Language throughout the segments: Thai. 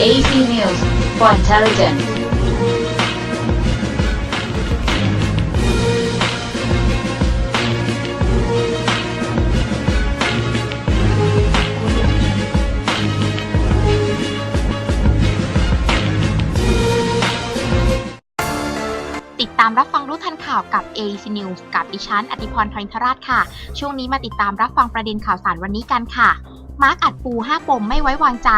AP News for Intelligence. ติดตามรับฟังรู้ทันข่าวกับ AC News กับดิฉันอธิพรทรินทราชค่ะ ช่วงนี้มาติดตามรับฟังประเด็นข่าวสารวันนี้กันค่ะ มาร์กอัดปู 5 ปมไม่ไว้วางใจ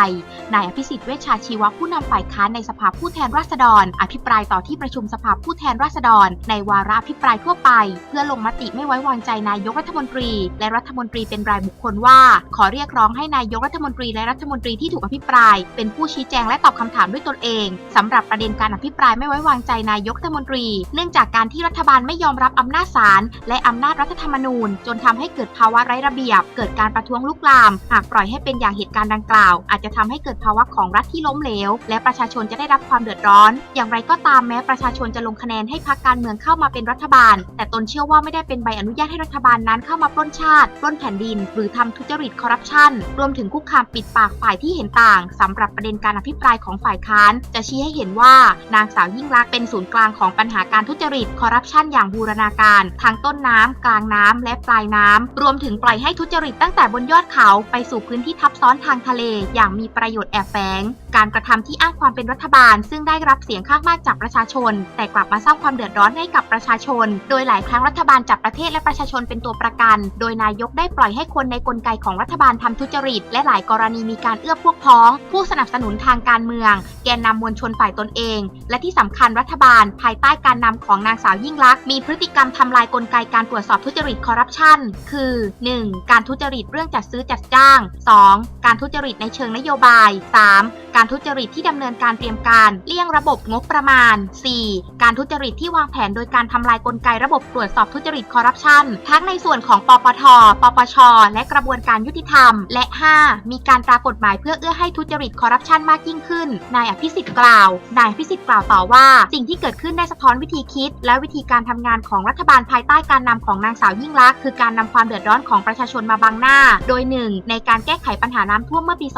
นายอภิสิทธิ์เวชชาชีวะผู้นำฝ่ายค้านในสภาผู้แทนราษฎร อภิปรายต่อที่ประชุมสภาผู้แทนราษฎร ในวาระอภิปรายทั่วไป เพื่อลงมติไม่ไว้วางใจนายกรัฐมนตรี และรัฐมนตรีเป็นรายบุคคลว่า ขอเรียกร้องให้นายกรัฐมนตรีและรัฐมนตรีที่ถูกอภิปราย เป็นผู้ชี้แจงและตอบคำถามด้วยตนเองสำหรับประเด็นการอภิปรายไม่ไว้วางใจนายกรัฐมนตรี เนื่องจากการที่รัฐบาลไม่ยอมรับอำนาจศาลและอำนาจรัฐธรรมนูญ จนทำให้เกิดภาวะไร้ระเบียบ เกิดการประท้วงลุกลามหากปล่อยให้เป็นอย่างเหตุการณ์ดังกล่าว อาจจะทำให้เกิดภาวะของรัฐที่ล้มเหลว และประชาชนจะได้รับความเดือดร้อน อย่างไรก็ตามแม้ประชาชนจะลงคะแนนให้พรรคการเมืองเข้ามาเป็นรัฐบาล แต่ตนเชื่อว่าไม่ได้เป็นใบอนุญาตให้รัฐบาลนั้นเข้ามาปล้นชาติปล้นแผ่นดิน หรือทำทุจริตคอร์รัปชันรวมถึงคุกคามปิดปากฝ่ายที่เห็นต่างสำหรับประเด็นการอภิปรายของฝ่ายค้าน จะชี้ให้เห็นว่านางสาวยิ่งลักษณ์เป็นศูนย์กลางของปัญหาการทุจริตคอร์รัปชันอย่างบูรณาการทั้งต้นน้ำกลางน้ำและปลายน้ำรวมถึงปล่อยให้ทุจริตตั้งแต่บนยอดเขาไปสู่พื้นที่ทับซ้อนทางทะเลอย่างมีประโยชน์แอบแฝง การกระทำที่อ้างความเป็นรัฐบาล ซึ่งได้รับเสียงข้างมากจากประชาชน แต่กลับมาสร้างความเดือดร้อนให้กับประชาชน โดยหลายครั้งรัฐบาลจับประเทศและประชาชนเป็นตัวประกัน โดยนายกได้ปล่อยให้คนในกลไกของรัฐบาลทำทุจริต และหลายกรณีมีการเอื้อพวกพ้อง ผู้สนับสนุนทางการเมือง แกนนำมวลชนฝ่ายตนเอง และที่สำคัญรัฐบาล ภายใต้การนำของนางสาวยิ่งลักษณ์มีพฤติกรรมทำลายกลไกการตรวจสอบทุจริตคอร์รัปชันคือ 1. การทุจริตเรื่องจัดซื้อจัดจ้าง 2. การทุจริตในเชิงนโยบาย 3. การทุจริตที่ดำเนินการเตรียมการเลี่ยงระบบงบประมาณ 4. การทุจริตที่วางแผนโดยการทำลายกลไกระบบตรวจสอบทุจริตคอร์รัปชันทั้งในส่วนของปปท ปปช และกระบวนการยุติธรรม และ 5. มีการตรากฎหมายเพื่อเอื้อให้ทุจริตคอร์รัปชันมากยิ่งขึ้น นายอภิสิทธิ์กล่าว นายอภิสิทธิ์กล่าวต่อว่า สิ่งที่เกิดขึ้นได้สะท้อนวิธีคิด และวิธีการทำงานของรัฐบาลภายใต้การนำของนางสาวยิ่งลักษณ์คือการนำความเดือดร้อนของประชาชนมาบังหน้า โดย 1. ในการแก้ไขปัญหาน้ำท่วมเมื่อปี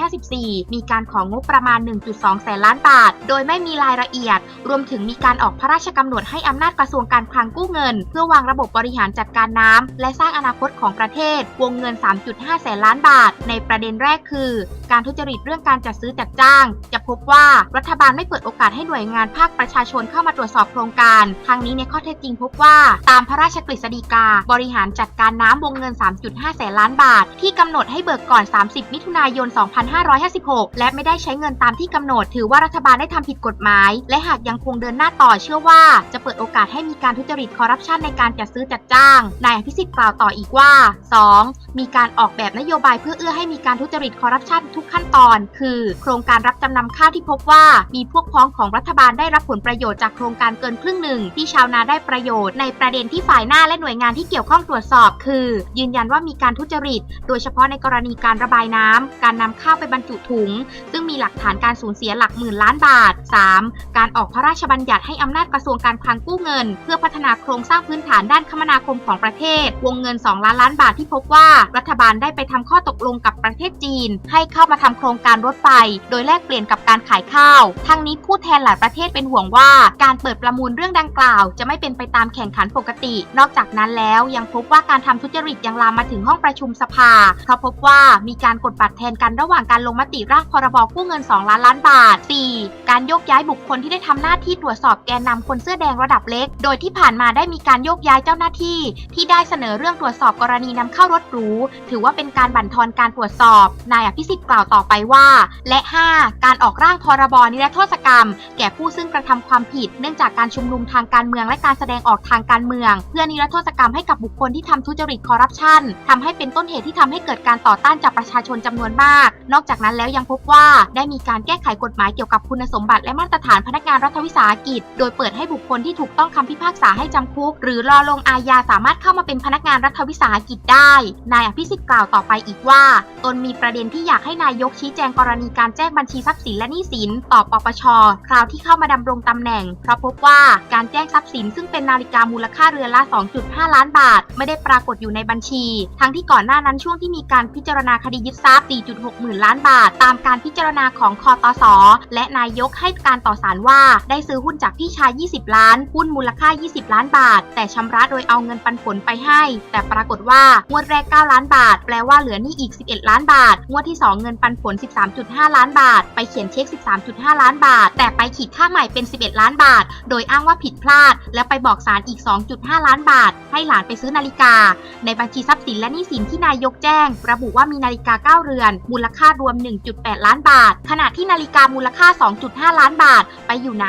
2554 มีการของงบประมาณ 1.2 แสนล้านบาท โดยไม่มีรายละเอียด รวมถึงมีการออกพระราชกำหนดให้อำนาจกระทรวงการคลังกู้เงิน เพื่อวางระบบบริหารจัดการน้ำและสร้างอนาคตของประเทศ วงเงิน 3.5 แสนล้านบาท ในประเด็นแรกคือ การทุจริตเรื่องการจัดซื้อจัดจ้าง จะพบว่ารัฐบาลไม่เปิดโอกาสให้หน่วยงานภาคประชาชนเข้ามาตรวจสอบโครงการ ทางนี้ในข้อเท็จจริงพบว่า ตามพระราชกฤษฎีกา บริหารจัดการน้ำวงเงิน 3.5 แสนล้านบาท ที่กำหนดให้เบิกก่อน 30 มิถุนายน 2556 และไม่ได้ใช้เงินตามที่กำหนด ถือว่ารัฐบาลได้ทำผิดกฎหมาย และหากยังคงเดินหน้าต่อเชื่อว่าจะเปิดโอกาสให้มีการทุจริตคอร์รัปชันในการจัดซื้อจัดจ้าง นายอภิสิทธิ์กล่าวต่ออีกว่า 2. มีการออกแบบนโยบายเพื่อเอื้อให้มีการทุจริตคอร์รัปชันทุกขั้นตอน คือ โครงการรับจำนำข้าวที่พบว่า มีพวกพ้องของรัฐบาลได้รับผลประโยชน์จากโครงการเกินครึ่งหนึ่ง ที่ชาวนาได้ประโยชน์ในประเด็นที่ฝ่ายหน้าและหน่วยงานที่เกี่ยวข้องตรวจสอบ คือ ยืนยันว่ามีการทุจริต โดยเฉพาะในกรณีการระบายน้ำการนำข้าวไปบรรจุถุง ซึ่งมีหลักฐานการสูญเสียหลักหมื่นล้านบาท 3. การออกพระราชบัญญัติให้อำนาจกระทรวงการคลังกู้เงิน เพื่อพัฒนาโครงสร้างพื้นฐานด้านคมนาคมของประเทศ วงเงิน 2 ล้านล้านบาทที่พบว่ารัฐบาลได้ไปทำข้อตกลงกับประเทศจีน ให้เข้ามาทำโครงการรถไฟ โดยแลกเปลี่ยนกับการขายข้าว ทั้งนี้ผู้แทนหลายประเทศเป็นห่วงว่า การเปิดประมูลเรื่องดังกล่าว จะไม่เป็นไปตามแข่งขันปกติ นอกจากนั้นแล้วยังพบว่าการทำทุจริตยังลามมาถึงห้องประชุมสภา เพราะพบว่ามีการกดบัตรแทนกันระหว่างการลงมติร่างพรบกู้เงิน 2 ล้านล้านบาท 4. การโยกย้ายบุคคลที่ได้ทำหน้าที่ตรวจสอบแกนนำคนเสื้อแดงระดับเล็ก โดยที่ผ่านมาได้มีการโยกย้ายเจ้าหน้าที่ ที่ได้เสนอเรื่องตรวจสอบกรณีนำเข้ารถหรู ถือว่าเป็นการบั่นทอนการตรวจสอบ นายอภิสิทธิ์กล่าวต่อไปว่า และ 5. การออกร่างพรบนิรโทษกรรม แก่ผู้ซึ่งกระทำความผิด เนื่องจากการชุมนุมทางการเมืองและการแสดงออกทางการเมือง เพื่อนิรโทษกรรมให้กับบุคคลที่ทำทุจริตคอร์รัปชันทำให้เป็นต้นเหตุที่ทำให้เกิดการต่อต้านจากประชาชนจำนวนมาก นอกจากนั้นแล้วยังพบว่าได้มีการแก้ไขกฎหมายเกี่ยวกับคุณสมบัติและมาตรฐานพนักงานรัฐวิสาหกิจ โดยเปิดให้บุคคลที่ถูกต้องคำพิพากษาให้จำคุก หรือรอลงอาญาสามารถเข้ามาเป็นพนักงานรัฐวิสาหกิจได้ นายอภิสิทธิ์กล่าวต่อไปอีกว่า ตนมีประเด็นที่อยากให้นายายกชี้แจงกรณีการแจ้งบัญชีทรัพย์สินและหนี้สิน ต่อปปช คราวที่เข้ามาดำรงตำแหน่ง เพราะพบว่าการแจ้งทรัพย์สินซึ่งเป็นนาฬิกามูลค่าเรือนละ 2.5 ล้านบาท ไม่ได้ปรากฏอยู่ในบัญชี ทั้งที่ก่อนหน้านั้นช่วงที่มีการพิจารณาคดียึดทรัพย์ 4.6 หมื่นล้านบาท ตามการพิจารณาของคอตส และนายกให้การต่อสารว่า ได้ซื้อหุ้นจากพี่ชาย 20 ล้าน หุ้นมูลค่า 20 ล้านบาท แต่ชำระโดยเอาเงินปันผลไปให้ แต่ปรากฏว่างวดแรก 9 ล้านบาท แปลว่าเหลือหนี้อีก 11 ล้านบาท งวดที่ 2 เงินปันผล 13.5 ล้านบาท ไปเขียนเช็ค 13.5 ล้านบาท แต่ไปขีดค่าใหม่เป็น 11 ล้านบาท โดยอ้างว่าผิดพลาด และไปบอกศาลอีก 2.5 ล้านบาท ให้หลานไปซื้อนาฬิกา ในบัญชีทรัพย์สินและหนี้สินที่นายกแจ้ง ระบุว่ามีนาฬิกา 9 เรือน มูลค่ารวม 1.8 ล้านบาท ขณะที่นาฬิกามูลค่า 2.5 ล้านบาท ไปอยู่ไหน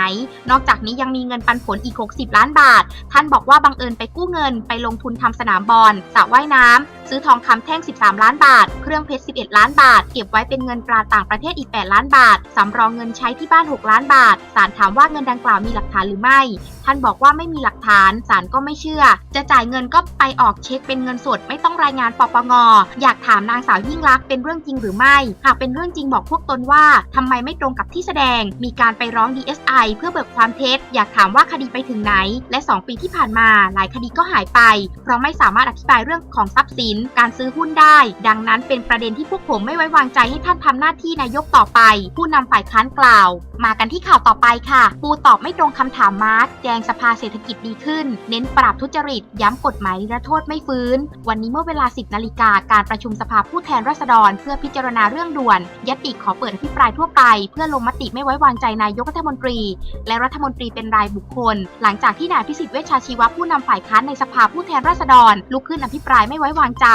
นอกจากนี้ยังมีเงินปันผลอีก 60 ล้านบาท ท่านบอกว่าบังเอิญไปกู้เงินไปลงทุนทำสนามบอลสระว่ายน้ำซื้อทองคำแท่ง 13 ล้านบาท เครื่องเพชร 11 ล้านบาท เก็บไว้เป็นเงินตราต่างประเทศอีก 8 ล้านบาท สำรองเงินใช้ที่บ้าน 6 ล้านบาท ศาลถามว่าเงินดังกล่าวมีหลักฐานหรือไม่ ท่านบอกว่าไม่มีหลักฐาน ศาลก็ไม่เชื่อ จะจ่ายเงินก็ไปออกเช็คเป็นเงินสดไม่ต้องรายงานปปง อยากถามนางสาวยิ่งลักษณ์เป็นเรื่องจริงหรือไม่ หากเป็นเรื่องจริงบอกพวกตนว่าทำไมไม่ตรงกับที่แสดง มีการไปร้อง DSI เพื่อเบิกความเท็จ อยากถามว่าคดีไปถึงไหน และ 2 ปีที่ผ่านมาหลายคดีก็หายไป เพราะไม่สามารถอธิบายเรื่องของทรัพย์สิน การซื้อหุ้นได้ ดังนั้นเป็นประเด็นที่พวกผมไม่ไว้วางใจให้ท่านทำหน้าที่นายกต่อไป ผู้นำฝ่ายค้านกล่าว มากันที่ข่าวต่อไปค่ะ ปูตอบไม่ตรงคำถามมาร์กแจงสภาเศรษฐกิจดีขึ้น เน้นปราบทุจริต ย้ำกฎหมายนิรโทษไม่ฟื้น วันนี้เมื่อเวลา 10 นาฬิกาการประชุมสภาผู้แทนราษฎร เพื่อพิจารณาเรื่องด่วน ยติขอเปิดอภิปรายทั่วไป เพื่อลงมติไม่ไว้วางใจนายกรัฐมนตรี และรัฐมนตรีเป็นรายบุคคล หลังจากที่นายพิสิทธิ์เวชชาชีวะผู้นำฝ่ายค้านในสภาผู้แทนราษฎรลุกขึ้นอภิปรายไม่ไว้วางใจ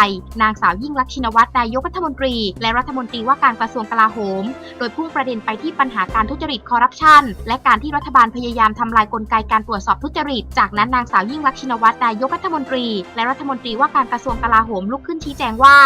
นางสาวยิ่งลักษณ์ชินวัตรนายกรัฐมนตรีและรัฐมนตรีว่าการกระทรวงกลาโหม โดยพุ่งประเด็นไปที่ปัญหาการทุจริตคอร์รัปชันและการที่รัฐบาลพยายามทำลายกลไกการตรวจสอบทุจริต จากนั้นนางสาวยิ่งลักษณ์ชินวัตรนายกรัฐมนตรี และรัฐมนตรีว่าการกระทรวงกลาโหมลุกขึ้นชี้แจงว่า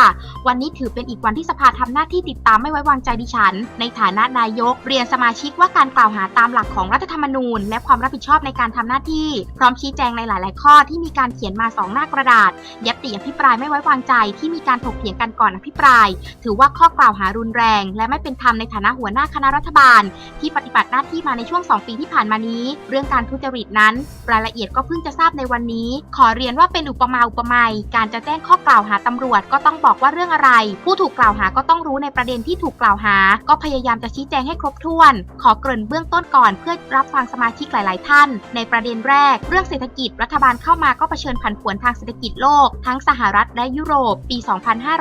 วันนี้ถือเป็นอีกวันที่สภาทำหน้าที่ติดตามไม่ไว้วางใจดิฉัน ในฐานะนายก เรียนสมาชิกว่าการกล่าวหาตามหลักของรัฐธรรมนูญ และความรับผิดชอบในการทำหน้าที่ พร้อมชี้แจงในหลาย ๆ ข้อที่มีการเขียนมาสองหน้ากระดาษยัตติอภิปรายไม่ไว้วางใจที่มีการถกเถียงกันก่อนอภิปราย ถือว่าข้อกล่าวหารุนแรง และไม่เป็นธรรมในฐานะหัวหน้าคณะรัฐบาล ที่ปฏิบัติหน้าที่มาในช่วง 2 ปีที่ผ่านมานี้ เรื่องการทุจริตนั้น รายละเอียดก็เพิ่งจะทราบในวันนี้ ขอเรียนว่าเป็นอุปมาอุปไมยการจะแจ้งข้อกล่าวหาตำรวจก็ต้องบอกว่าเรื่องอะไร ผู้ถูกกล่าวหาก็ต้องรู้ในประเด็นที่ถูกกล่าวหา ก็พยายามจะชี้แจงให้ครบถ้วน ขอเกริ่นเบื้องต้นก่อนเพื่อรับฟังสมาชิกหลาย ๆ ท่าน ในประเด็นแรก เรื่องเศรษฐกิจรัฐบาลเข้ามาก็เผชิญผันผวนทางเศรษฐกิจโลก ทั้งสหรัฐและยุโรป ปี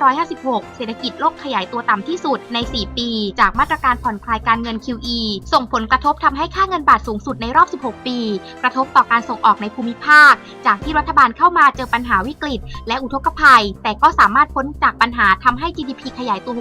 2556 เศรษฐกิจโลกขยายตัวต่ำที่สุดใน 4 ปี จากมาตรการผ่อนคลายการเงิน QE ส่งผลกระทบทำให้ค่าเงินบาทสูงสุดในรอบ 16 ปี กระทบต่อการส่งออกในภูมิภาค จากที่รัฐบาลเข้ามาเจอปัญหาวิกฤต และอุทกภัย แต่ก็สามารถพ้นจากปัญหาทำให้ GDP ขยายตัว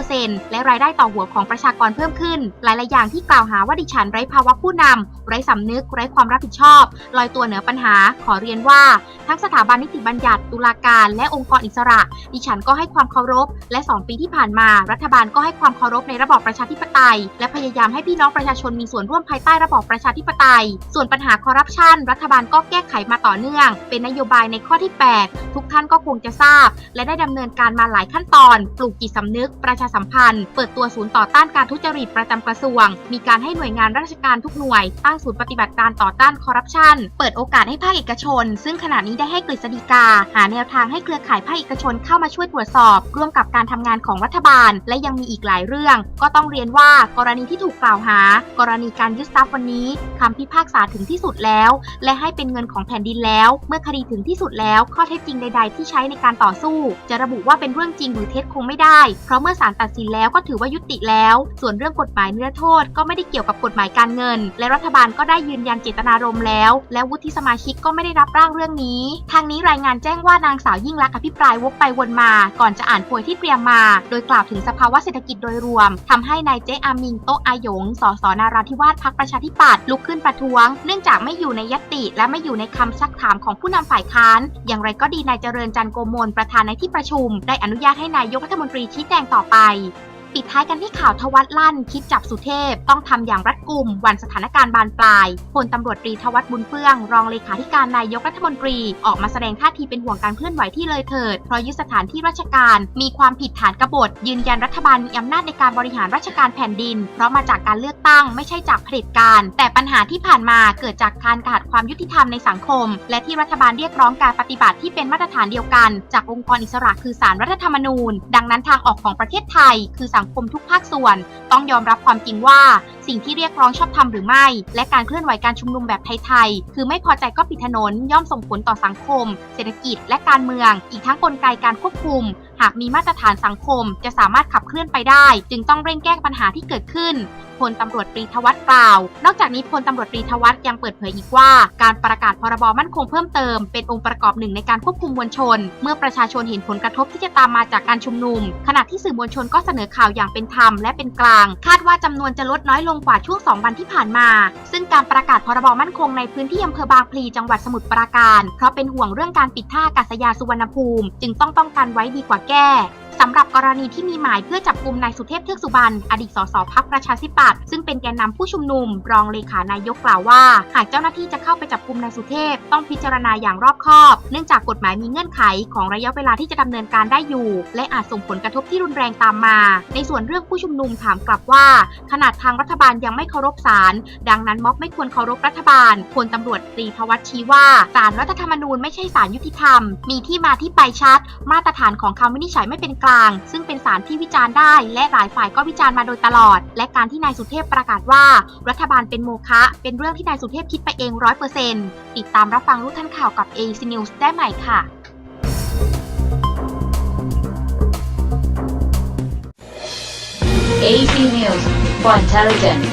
6.5%และรายได้ต่อหัวของประชากรเพิ่มขึ้น หลายๆอย่างที่กล่าวหาว่าดิฉันไร้ภาวะผู้นำไร้สำนึก ไร้ความรับผิดชอบ ลอยตัวเหนือปัญหา ขอเรียนว่า ทั้งสถาบันนิติบัญญัติ ตุลาการ และองค์กรอิสระ ดิฉันก็ให้ความเคารพ และ 2 ปีที่ผ่านมารัฐบาลก็ให้ความเคารพในระบอบประชาธิปไตย และพยายามให้พี่น้องประชาชนมีส่วนร่วมภายใต้ระบอบประชาธิปไตย ส่วนปัญหาคอร์รัปชันรัฐบาลก็แก้ไขมาต่อเนื่อง เป็นนโยบายในข้อที่ 8 ทุกท่านก็คงจะทราบ และได้ดำเนินการมาหลายขั้นตอน ปลูกจิตสำนึก ประชาสัมพันธ์ เปิดตัวศูนย์ต่อต้านการทุจริตประจำกระทรวง มีการให้หน่วยงานราชการทุกหน่วย ตั้งศูนย์ปฏิบัติการต่อต้านคอร์รัปชันเปิดโอกาสให้ภาคเอกชน ซึ่งขณะนี้ได้ให้กฤษฎีกา หาแนวทางให้เครือข่ายภาคเอกชนเข้ามาช่วยตรวจสอบ ร่วมกับการทำงานของรัฐบาลและยังมีอีกหลายเรื่อง ก็ต้องเรียนว่ากรณีที่ถูกกล่าวหา กรณีการยึดทรัพย์วันนี้คำพิพากษาถึงที่สุดแล้ว และให้เป็นเงินของแผ่นดินแล้ว เมื่อคดีถึงที่สุดแล้ว ข้อเท็จจริงใด ๆ ที่ใช้ในการต่อสู้ จะระบุว่าเป็นเรื่องจริงหรือเท็จคงไม่ได้ เพราะเมื่อศาลตัดสินแล้วก็ถือว่ายุติแล้ว ส่วนเรื่องกฎหมายนิรโทษก็ไม่ได้เกี่ยวกับกฎหมายการเงิน และรัฐบาลก็ได้ยืนยันเจตนารมณ์แล้ว และวุฒิสมาชิกก็ไม่ได้รับร่างเรื่องนี้ ทางนี้รายงานแจ้งว่านางสาวยิ่งลักษณ์อภิปรายวกไปวนมา ก่อนจะอ่านโพยที่เตรียมมา โดยกล่าวถึงสภาวะเศรษฐกิจโดยรวมทำให้นายเจอามิงโตอาหยง สสนาราธิวาสพักประชาธิปัตย์ลุกขึ้นประท้วง เนื่องจากไม่อยู่ในยติและไม่อยู่ในคำซักถามของผู้นำฝ่ายค้าน อย่างไรก็ดีนายเจริญจันโกมลประธานในที่ประชุม ได้อนุญาตให้นายกรัฐมนตรีชี้แจงต่อไป ปิดท้ายกันที่ข่าวทวัตลั่น คิดจับสุเทพ ต้องทำอย่างรัดกุม วันสถานการณ์บานปลายพลตำรวจตรีทวัตบุญเฟื่อง รองเลขาธิการนายกรัฐมนตรี ออกมาแสดงท่าทีเป็นห่วงการเคลื่อนไหวที่เลยเถิด เพราะยึดสถานที่ราชการ มีความผิดฐานกบฏ ยืนยันรัฐบาลมีอำนาจในการบริหารราชการแผ่นดิน เพราะมาจากการเลือกตั้งไม่ใช่จากเผด็จการ แต่ปัญหาที่ผ่านมาเกิดจากการขาดความยุติธรรมในสังคม และที่รัฐบาลเรียกร้องการปฏิบัติที่เป็นมาตรฐานเดียวกัน จากองค์กรอิสระคือศาลรัฐธรรมนูญ ดังนั้นทางออกของประเทศไทย คือสังคมทุกภาคส่วน ต้องยอมรับความจริงว่า สิ่งที่เรียกร้องชอบธรรมหรือไม่ และการเคลื่อนไหวการชุมนุมแบบไทยๆ คือไม่พอใจก็ปิดถนน ย่อมส่งผลต่อสังคม เศรษฐกิจ และการเมือง อีกทั้งกลไกการควบคุม หากมีมาตรฐานสังคม จะสามารถขับเคลื่อนไปได้ จึงต้องเร่งแก้ปัญหาที่เกิดขึ้นพลตำรวจตรีทวัตกล่าว นอกจากนี้พลตำรวจตรีทวัตยังเปิดเผยอีกว่า การประกาศพรบมั่นคงเพิ่มเติม เป็นองค์ประกอบหนึ่งในการควบคุมมวลชน เมื่อประชาชนเห็นผลกระทบที่จะตามมาจากการชุมนุม ขณะที่สื่อมวลชนก็เสนอข่าวอย่างเป็นธรรมและเป็นกลาง คาดว่าจำนวนจะลดน้อยลงกว่าช่วง 2 วันที่ผ่านมา ซึ่งการประกาศพรบมั่นคงในพื้นที่อำเภอบางพลีจังหวัดสมุทรปราการ เพราะเป็นห่วงเรื่องการปิดท่าอากาศยานสุวรรณภูมิ จึงต้องป้องกันไว้ดีกว่าแก้ สำหรับกรณีที่มีหมายเพื่อจับกลุ่มนายสุเทพเทือกสุบรรณอดีตสสพักประชาธิปัตย์ซึ่งเป็นแกนนำผู้ชุมนุม รองเลขานายกกล่าวว่า หากเจ้าหน้าที่จะเข้าไปจับกลุ่มนายสุเทพต้องพิจารณาอย่างรอบคอบ เนื่องจากกฎหมายมีเงื่อนไขของระยะเวลาที่จะดำเนินการได้อยู่ และอาจส่งผลกระทบที่รุนแรงตามมา ในส่วนเรื่องผู้ชุมนุมถามกลับว่า ขนาดทางรัฐบาลยังไม่เคารพศาลดังนั้นม็อบไม่ควรเคารพรัฐบาลพลตำรวจตรีทวัชชี้ว่าศาลรัฐธรรมนูญไม่ใช่ศาลยุติธรรม มีที่มาที่ไปชัด มาตรฐานของคำวินิจฉัยไม่เป็นกลาง ซึ่งเป็นศาลที่วิจารณ์ได้ และหลายฝ่ายก็วิจารณ์มาโดยตลอด และการที่นายสุเทพประกาศว่า รัฐบาลเป็นโมฆะเป็นเรื่องที่นายสุเทพคิดไปเองร้อยเปอร์เซ็นต์ติดตามรับฟังรู้ทันข่าวกับ AC News ได้ใหม่ค่ะ AC News for Intelligence